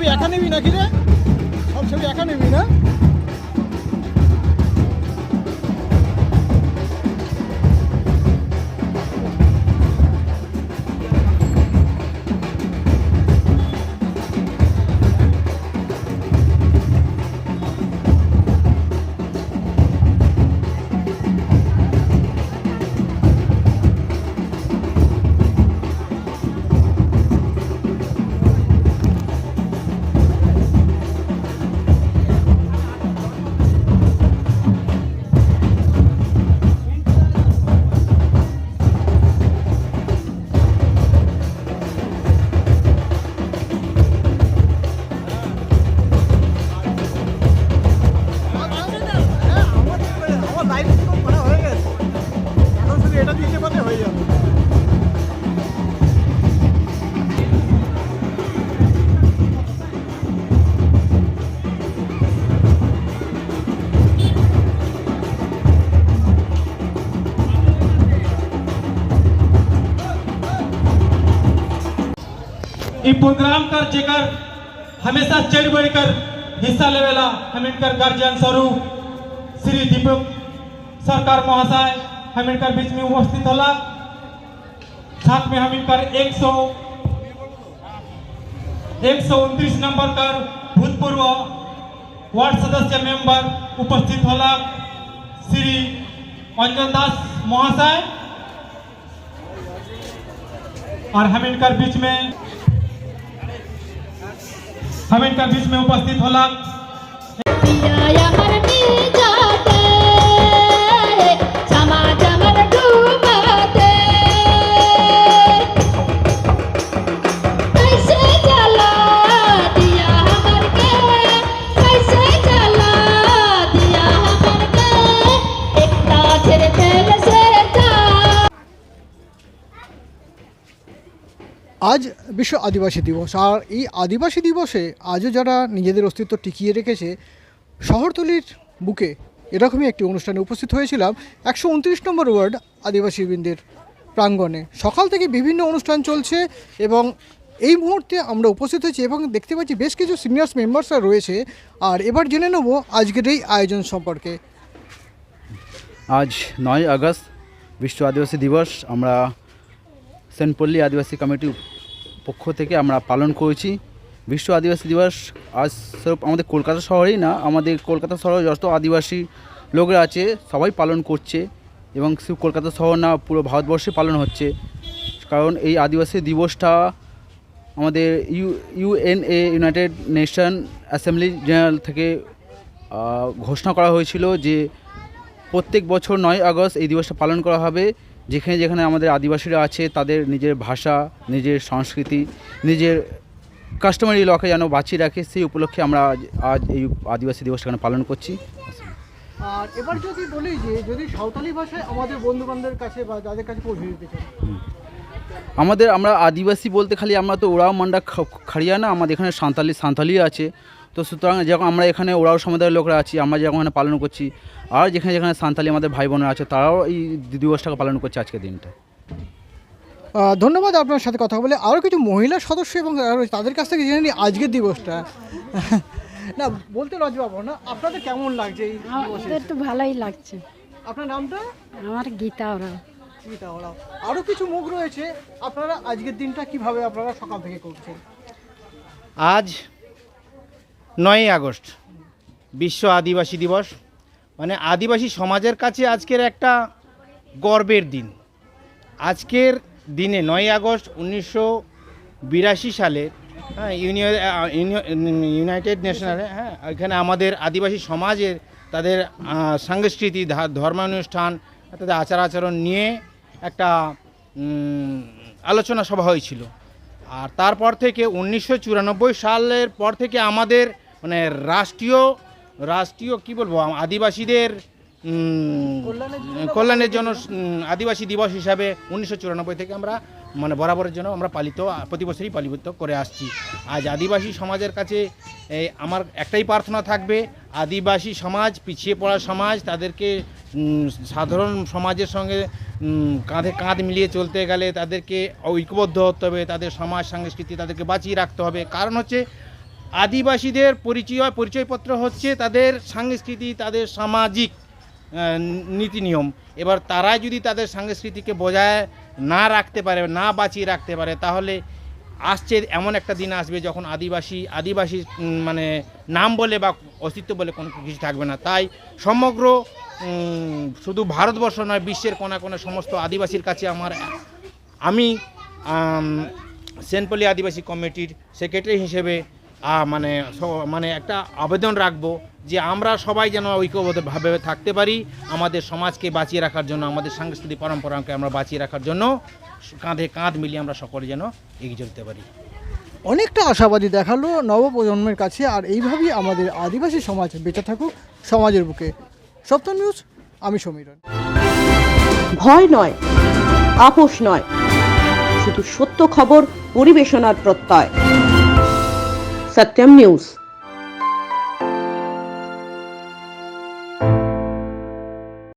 ছবি একা নিবি নাকি রে? সব ছবি একা নিবি না? इ प्रोग्राम कर जेकर, हमेशा चढ़ बढ़ कर हिस्सा लेवेला हम इनकर गार्जियन स्वरूप श्री दीपक सरकार महाशय हम इनकर बीच में उपस्थित होला। साथ में हम इनकर एक सौ एक सौ उनतीस नंबर कर भूतपूर्व वार्ड सदस्य मेंबर उपस्थित होला। श्री अंजन दास महाशय और हम इनकर बीच में हम इनका बीच में उपस्थित होला। আজ বিশ্ব আদিবাসী দিবস। আর এই আদিবাসী দিবসে আজও যারা নিজেদের অস্তিত্ব টিকিয়ে রেখেছে, শহরতলির বুকে এরকমই একটি অনুষ্ঠানে উপস্থিত হয়েছিলাম একশো উনত্রিশ নম্বর ওয়ার্ড আদিবাসী বৃন্দের প্রাঙ্গণে। সকাল থেকে বিভিন্ন অনুষ্ঠান চলছে এবং এই মুহূর্তে আমরা উপস্থিত হয়েছি এবং দেখতে পাচ্ছি বেশ কিছু সিনিয়র্স মেম্বার্সরা রয়েছে। আর এবার জেনে নেব আজকের এই আয়োজন সম্পর্কে। আজ নয় আগস্ট, বিশ্ব আদিবাসী দিবস। আমরা সেনপল্লী আদিবাসী কমিটির পক্ষ থেকে আমরা পালন করেছি। বিশ্ব আদিবাসী দিবস আজ স্বরূপ আমাদের কলকাতা শহরেই না, আমাদের কলকাতা শহরে যত আদিবাসী লোকরা আছে, সবাই পালন করছে এবং শুধু কলকাতা শহর না, পুরো ভারতবর্ষে পালন হচ্ছে। কারণ এই আদিবাসী দিবসটা আমাদের U UNA United Nation Assembly General থেকে ঘোষণা করা হয়েছিল যে প্রত্যেক বছর নয় আগস্ট এই দিবসটা পালন করা হবে। যেখানে যেখানে আমাদের আদিবাসীরা আছে তাদের নিজের ভাষা নিজের সংস্কৃতি নিজের কাস্টমারি লকে যেন বাঁচিয়ে রাখে সেই উপলক্ষে আমরা আজ এই আদিবাসী দিবস এখানে পালন করছি। আর এবার যদি বলি যে যদি সাঁওতালি ভাষায় আমাদের বন্ধু বান্ধবের কাছে বা যাদের কাছে পৌঁছে দিতে আমাদের আমরা আদিবাসী বলতে খালি আমরা তো ওরাও মান্ডা খাড়িয়া না আমাদের এখানে সাঁতালি সাঁতালি আছে। তো সুতরাং যেরকম আমরা এখানে ওরাও সমুদায়ের লোকরা আছি আমরা যখন এখানে পালন করছি আর যেখানে যেখানে সান্তালি আমাদের ভাই বোনেরা আছে তারাও এই দিবসটাকে পালন করছে আজকের দিনটা। ধন্যবাদ আপনার সাথে কথা বলে। আরও কিছু মহিলা সদস্য এবং তাদের কাছ থেকে জেনে নিই আজকের দিবসটা। না বলতে লজ্জা পাবো না। আপনাদের কেমন লাগছে এই দিবসে? আমাদের তো ভালোই লাগছে। আপনার নামটা? আমার গীতা ওরা গীতা ওরাও। আরও কিছু মুখ রয়েছে। আপনারা আজকের দিনটা কীভাবে আপনারা সকাল থেকে করছেন? আজ নয়ই আগস্ট, বিশ্ব আদিবাসী দিবস। মানে আদিবাসী সমাজের কাছে আজকের একটা গর্বের দিন। আজকের দিনে নয়ই আগস্ট উনিশশো বিরাশি সালে হ্যাঁ ইউনাইটেড নেশনালে হ্যাঁ এখানে আমাদের আদিবাসী সমাজের তাদের ধা- ধর্মানুষ্ঠান, তাদের আচার আচরণ নিয়ে একটা আলোচনা সভা হয়েছিল। আর তারপর থেকে উনিশশো চুরানব্বই সালের পর থেকে আমাদের মানে রাষ্ট্রীয় রাষ্ট্রীয় কি বলব আদিবাসীদের কল্যাণের জন্য আদিবাসী দিবস হিসাবে উনিশশো চুরানব্বই থেকে আমরা মানে বরাবরের জন্য আমরা পালিত প্রতি বছরই পালিত করে আসছি। আজ আদিবাসী সমাজের কাছে আমার একটাই প্রার্থনা থাকবে আদিবাসী সমাজ পিছিয়ে পড়া সমাজ তাদেরকে সাধারণ সমাজের সঙ্গে কাঁধে কাঁধ মিলিয়ে চলতে গেলে তাদেরকে ঐক্যবদ্ধ হতে হবে তাদের সমাজ সংস্কৃতি তাদেরকে বাঁচিয়ে রাখতে হবে। কারণ হচ্ছে আদিবাসীদের পরিচয়, পরিচয়পত্র হচ্ছে তাদের সংস্কৃতি, তাদের সামাজিক নীতি নিয়ম। এবার তারা যদি তাদের সংস্কৃতিকে বজায় না রাখতে পারে, না বাঁচিয়ে রাখতে পারে, তাহলে আসছে এমন একটা দিন আসবে যখন আদিবাসী আদিবাসী মানে নাম বলে বা অস্তিত্ব বলে কোনো কিছু থাকবে না। তাই সমগ্র শুধু ভারতবর্ষ নয়, বিশ্বের কোনা কোনা সমস্ত আদিবাসীর কাছে আমার আমি, সেনপল্লী আদিবাসী কমিটির সেক্রেটারি হিসেবে মানে মানে একটা আবেদন রাখব যে আমরা সবাই যেন ঐক্যবদ্ধভাবে থাকতে পারি আমাদের সমাজকে বাঁচিয়ে রাখার জন্য আমাদের সাংস্কৃতিক পরম্পরাকে আমরা বাঁচিয়ে রাখার জন্য কাঁধে কাঁধ মিলিয়ে আমরা সকলে যেন এগিয়ে চলতে পারি। অনেকটা আশাবাদী দেখাল নবপ্রজন্মের কাছে আর এইভাবেই আমাদের আদিবাসী সমাজ বেঁচে থাকুক সমাজের বুকে। সপ্তাহ নিউজ আমি সমীরণ। ভয় নয় আপোষ নয় শুধু সত্য খবর পরিবেশনার প্রত্যয়। সত্যম নিউজ